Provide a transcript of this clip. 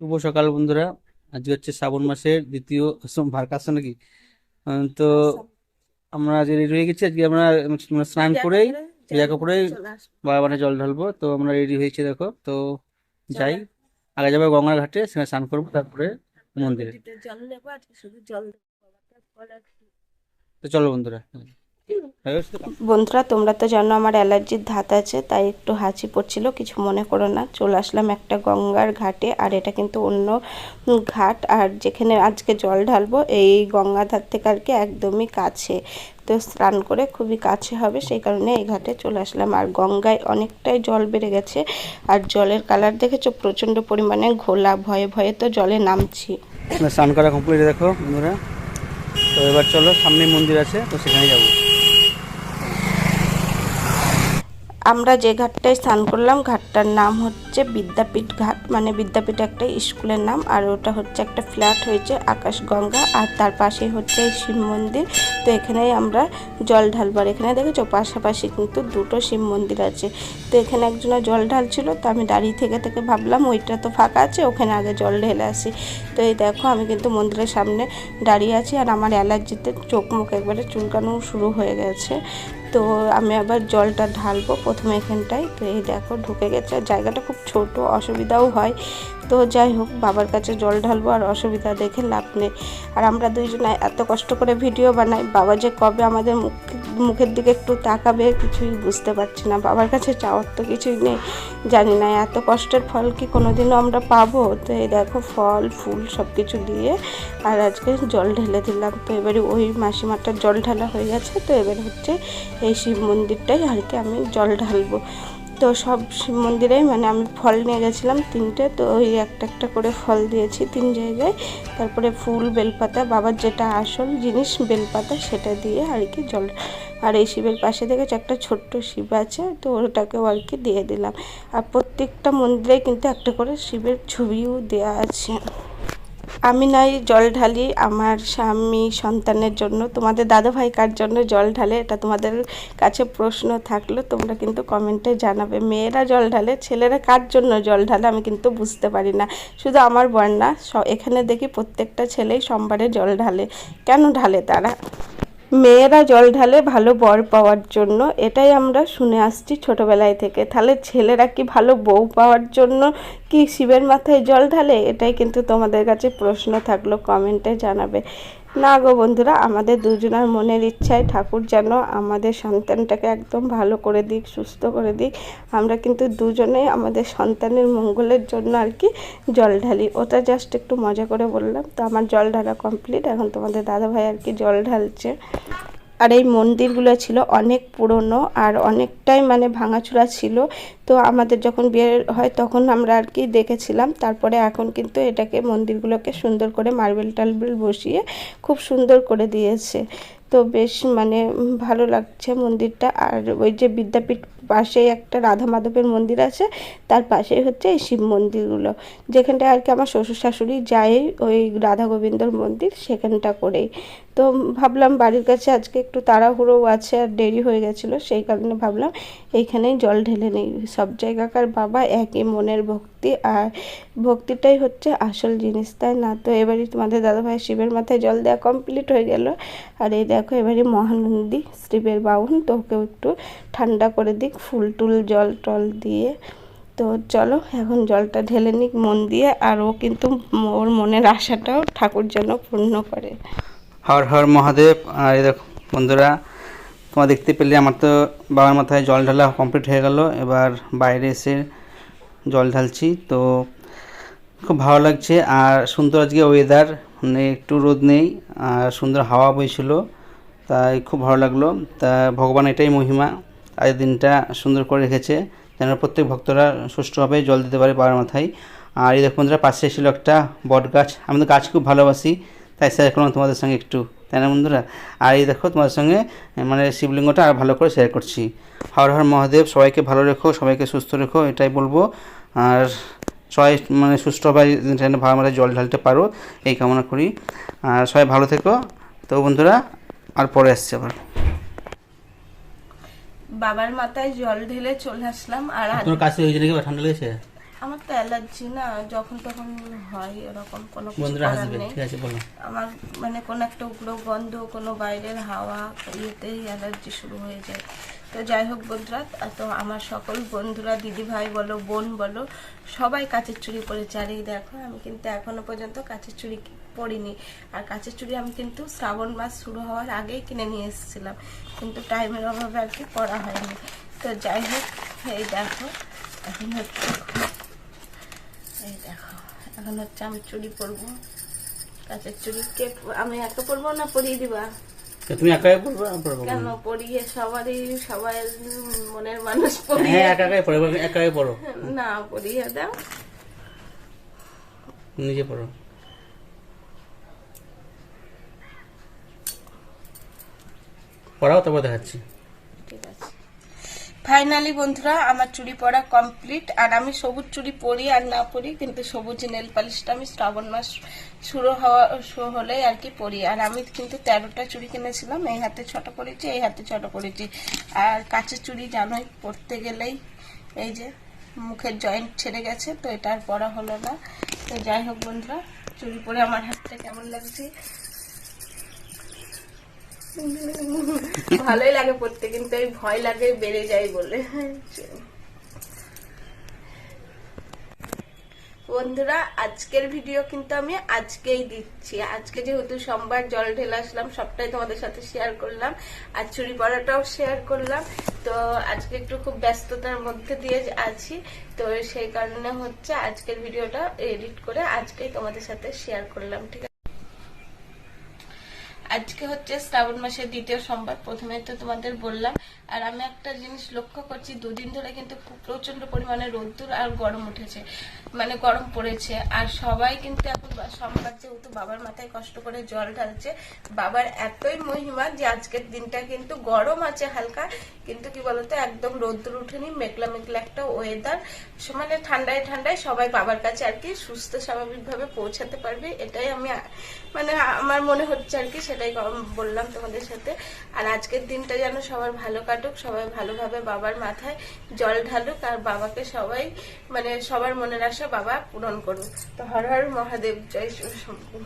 শুভ সকাল বন্ধুরা। আজকে হচ্ছে শ্রাবণ মাসের দ্বিতীয় সোমবার কাছে নাকি? তো আমরা আজ রেডি হয়ে গেছি। আজকে আমরা স্নান করেই ভেজা কাপড়ে বাবা মানে জল ঢালবো। তো আমরা রেডি হয়েছি দেখো। তো যাই আগে যাব গঙ্গার ঘাটে সেখানে স্নান করব তারপরে মন্দিরে। জল নেব শুধু জল। তো চলো বন্ধুরা? বন্ধুরা, তোমরা তো জানো আমার অ্যালার্জির ধাত আছে, তাই একটু হাঁচি পড়ছিল, কিছু মনে করো না। চলে আসলাম একটা গঙ্গার ঘাটে, আর এটা কিন্তু অন্য ঘাট, আর যেখানে আজকে জল ঢালবো, এই গঙ্গা ধার থেকে আর কি একদমই কাছে। তো স্নান করে খুবই কাছে হবে, সেই কারণে এই ঘাটে চলে আসলাম। আর গঙ্গায় অনেকটাই জল বেড়ে গেছে, আর জলের কালার দেখেছ? প্রচণ্ড পরিমাণে ঘোলা, ভয়ে ভয়ে তো জলে নামছি। স্নান করা কমপ্লিট দেখো বন্ধুরা। তো এবার চলো সামনে মন্দির আছে, তো সেখানে যাব। আমরা যে ঘাটটায় স্নান করলাম, ঘাটটার নাম হচ্ছে বিদ্যাপীঠ ঘাট। মানে বিদ্যাপীঠ একটা স্কুলের নাম, আর ওটা হচ্ছে একটা ফ্ল্যাট হয়েছে আকাশগঙ্গা, আর তার পাশেই হচ্ছে শিব মন্দির। তো এখানেই আমরা জল ঢালবার, এখানে দেখেছ? পাশাপাশি কিন্তু দুটো শিব মন্দির আছে। তো এখানে একজনের জল ঢালছিল, তো আমি দাঁড়িয়ে থেকে থেকে ভাবলাম, ওইটা তো ফাঁকা আছে, ওখানে আগে জল ঢেলে আসি। তো এই দেখো, আমি কিন্তু মন্দিরের সামনে দাঁড়িয়ে আছি, আর আমার অ্যালার্জিতে চোখ মুখ একবারে চুলকানো শুরু হয়ে গেছে। তো আমি আবার জলটা ঢালবো প্রথমে এখানটায়। তো এই দেখো ঢুকে গেছে। জায়গাটা খুব ছোট, অসুবিধাও হয়। তো যাই হোক, বাবার কাছে জল ঢালবো আর অসুবিধা দেখে লাভ নেই। আর আমরা দুইজনে এত কষ্ট করে ভিডিও বানাই, বাবা যে কবে আমাদের মুখ, মুখের দিকে একটু তাকাবে কিছুই বুঝতে পারছি না। বাবার কাছে চাওয়ার তো কিছুই নেই, জানি না এত কষ্টের ফল কি কোনোদিনও আমরা পাবো? তো এই দেখো, ফল, ফুল সব কিছু দিয়ে আর আজকে জল ঢেলে দিলাম। তো এবারে ওই মাসিমাটার জল ঢালা হয়ে গেছে, তো এবারে হচ্ছে এই শিব মন্দিরটাই আর কি আমি জল ঢালবো। তো সব শিব মন্দিরেই মানে আমি ফল নিয়ে গেছিলাম তিনটে, তো ওই একটা একটা করে ফল দিয়েছি তিন জায়গায়। তারপরে ফুল, বেলপাতা, বাবার যেটা আসল জিনিস, বেলপাতা, সেটা দিয়ে আর কি জল, আর এই শিবের পাশে দেখেছি একটা ছোট্ট শিব আছে, তো ওটাকেও আর কি দিয়ে দিলাম। আর প্রত্যেকটা মন্দিরে কিন্তু একটা করে শিবের ছবিও দেওয়া আছে। আমি নাই, জল ঢালি, আমার স্বামী সন্তানের জন্য, তোমাদের দাদা ভাই কার জন্য জল ঢালে, এটা তোমাদের কাছে প্রশ্ন থাকল, তোমরা কিন্তু কমেন্টে জানাবে, মেয়েরা জল ঢালে, ছেলেরা কার জন্য জল ঢালে, আমি কিন্তু বুঝতে পারি না। শুধু আমার বর না এখানে দেখি প্রত্যেকটা ছেলেই সোমবারে জল ঢালে, কেন ঢালে তারা? মেয়েরা জল ঢালে ভালো বর পাওয়ার জন্য, এটাই আমরা শুনে আসছি ছোটবেলায় থেকে। তাহলে ছেলেরা কি ভালো বউ পাওয়ার জন্য কি শিবের মাথায় জল ঢালে? এটাই কিন্তু তোমাদের কাছে প্রশ্ন থাকল, কমেন্টে জানাবে। না গো বন্ধুরা, আমাদের দুজনের মনের ইচ্ছায় ঠাকুর যেন আমাদের সন্তানটাকে একদম ভালো করে দিক, সুস্থ করে দিক। আমরা কিন্তু দুজনেই আমাদের সন্তানের মঙ্গলের জন্য আর কি জল ঢালি। ওটা জাস্ট একটু মজা করে বললাম। তো আমার জল ঢালা কমপ্লিট এখন তোমাদের দাদা ভাই আর কি জল ঢালছে। আর এই মন্দিরগুলো ছিল অনেক পুরনো আর অনেকটাই মানে ভাঙাচুরা ছিল। তো আমাদের যখন বিয়ে হয় তখন আমরা আর কি দেখেছিলাম। তারপরে এখন কিন্তু এটাকে মন্দিরগুলোকে সুন্দর করে মার্বেল টার্বেল বসিয়ে খুব সুন্দর করে দিয়েছে। তো বেশ মানে ভালো লাগছে মন্দিরটা। আর ওই যে বিদ্যাপীঠ পাশেই একটা রাধা মাধবের মন্দির আছে, তার পাশেই হচ্ছে এই শিব মন্দিরগুলো। যেখানটায় আর কি আমার শ্বশুর শাশুড়ি যায় ওই রাধা গোবিন্দর মন্দির সেখানটা করেই। তো ভাবলাম বাড়ির কাছে আজকে একটু তাড়াহুড়োও আছে আর দেরি হয়ে গেছিল, সেই কারণে ভাবলাম এইখানেই জল ঢেলে নেই। সব জায়গাকার বাবা একই মনের ভক্তি আর ভক্তিটাই হচ্ছে আসল জিনিস, তাই না? তো এবারই তোমাদের দাদাভাই শিবের মাথায় জল দেওয়া কমপ্লিট হয়ে গেল। আর এই দেখো, এবারে মহানন্দী শিবের বাউন তো ওকেও একটু ঠান্ডা করে দিক, ফুল টুল, জল টল দিয়ে। তো চলো, এখন জলটা ঢেলে নিক মন দিয়ে, আর ও কিন্তু ওর মনের আশাটাও ঠাকুর যেন পূর্ণ করে। হর হর মহাদেব, আর দেখো বন্ধুরা, তোমার দেখতে পেলে আমার তো বাবার মাথায় জল ঢালা কমপ্লিট হয়ে গেল, এবার বাইরে এসে জল ঢালছি। তো খুব ভালো লাগছে, আর সুন্দর আজকে ওয়েদার মানে একটু রোদ নেই, আর সুন্দর হাওয়া বইছিল। তাই খুব ভালো লাগল। তা ভগবান এটাই মহিমা, আজ দিনটা সুন্দর করে রেখেছে, যেন প্রত্যেক ভক্তরা সুষ্ঠুভাবে জল দিতে পারে বাবার মাথায়। আর এই দেখো বন্ধুরা, পাশে ছিল একটা বট গাছ, আমি তো গাছ খুব ভালোবাসি, তাই শেয়ার করলাম তোমাদের সঙ্গে একটু, তাই না বন্ধুরা? আর এই দেখো তোমাদের সঙ্গে মানে শিবলিঙ্গটা আর ভালো করে শেয়ার করছি। হর হর মহাদেব, সবাইকে ভালো রেখো, সবাইকে সুস্থ রেখো, এটাই বলব। আর সবাই মানে সুস্থভাবে ভালো মতো জল ঢালতে পারো, এই কামনা করি। আর সবাই ভালো থেকো। তো বন্ধুরা আর পরে আসছে আবার। বাবার মাথায় জল ঢেলে চলে আসলাম আর তোমার কাছে হয়েছে নাকি ঠান্ডা লেগেছে? আমার তো অ্যালার্জি না যখন তখন হয় এরকম কোনো বন্ধুরা হাসবে নেই। ঠিক আছে বলো। আমার মানে কোনো একটা উগ্র গন্ধ কোনো বাইরের হাওয়া ইয়েতেই অ্যালার্জি শুরু হয়ে যায়। তো যাই হোক বন্ধুরা, তো আমার সকল বন্ধুরা দিদি ভাই বলো, বোন বলো, সবাই কাচের চুড়ি পরে আর দেখো। আমি কিন্তু এখনও পর্যন্ত কাচের চুড়ি পরিনি। আর কাঁচের চুড়ি আমি কিন্তু শ্রাবণ মাস শুরু হওয়ার আগেই কিনে নিয়ে এসেছিলাম। কিন্তু টাইমের অভাবে আর কি পরা হয়নি। তো যাই হোক, এই দেখো, এখন হচ্ছে এই দেখো, এখন হচ্ছে আমি চুড়ি পরবো। কাঁচের চুড়ি কে আমি একা পরবো না পরিয়ে দিবা? তুমি একা একা পড়বে? আমি কেন? পড়িয়ে সবারই সবাই মনের মানুষ পরিয়ে হ্যাঁ একা একাই পড়ো একা একাই পড়ো না পড়িয়ে দাও। নিজে পড়ো। পড়াও তারপর দেখাচ্ছি। ঠিক আছে। ফাইনালি বন্ধুরা, আমার চুড়ি পরা কমপ্লিট আর আমি সবুজ চুড়ি পরি আর না পরি, কিন্তু সবুজ নেল পালিশটা আমি শ্রাবণ মাস শুরু হওয়া শুরু হলেই আর কি পরি। আর আমি কিন্তু তেরোটা চুড়ি কিনেছিলাম, এই হাতে ছটা পরেছি, এই হাতে ছটা পরেছি। আর কাঁচের চুড়ি জানোই, পরতে গেলেই এই যে মুখের জয়েন্ট ছেড়ে গেছে, তো এটা আর পরা হলো না। তো যাই হোক বন্ধুরা, চুড়ি পরে আমার হাতটা কেমন লাগছে? ভালোই লাগে পড়তে, কিন্তু এই ভয় লাগে, বেড়ে যায় বলে। বন্ধুরা, আজকের ভিডিও কিন্তু আমি আজকেই দিচ্ছি। আজকে যেহেতু সোমবার জল ঢেলে আসলাম, সবটাই তোমাদের সাথে শেয়ার করলাম, আর চুরি পড়াটাও শেয়ার করলাম। তো আজকে একটু খুব ব্যস্ততার মধ্যে দিয়ে আছি। তো সেই কারণে হচ্ছে আজকের ভিডিওটা এডিট করে আজকেই তোমাদের সাথে শেয়ার করলাম, ঠিক আছে? আজকে হচ্ছে শ্রাবণ মাসের দ্বিতীয় সোমবার। প্রথমে তো তোমাদের বললাম আর আমি একটা জিনিস লক্ষ্য করছি, দুদিন ধরে কিন্তু প্রচণ্ড পরিমাণে রোদ্দুর আর গরম উঠেছে মানে গরম পড়েছে। আর সবাই কিন্তু এখন সোমবার যেহেতু বাবার মাথায় কষ্ট করে জল ঢালছে, বাবার এতই মহিমা যে আজকের দিনটা কিন্তু গরম আছে হালকা, কিন্তু কি বলতো, একদম রোদ্দুর উঠেনি মেঘলা মেঘলা একটা ওয়েদার মানে ঠান্ডায় ঠান্ডায় সবাই বাবার কাছে আর কি সুস্থ স্বাভাবিকভাবে পৌঁছাতে পারবে, এটাই আমি মানে আমার মনে হচ্ছে আর কি, সেটাই বললাম তোমাদের সাথে। আর আজকের দিনটা যেন সবার ভালো কাটুক, সবাই ভালোভাবে বাবার মাথায় জল ঢালুক আর বাবাকে সবাই মানে সবার মনের আশা বাবা পূরণ করুক। তো হর হর মহাদেব, জয় শম্ভু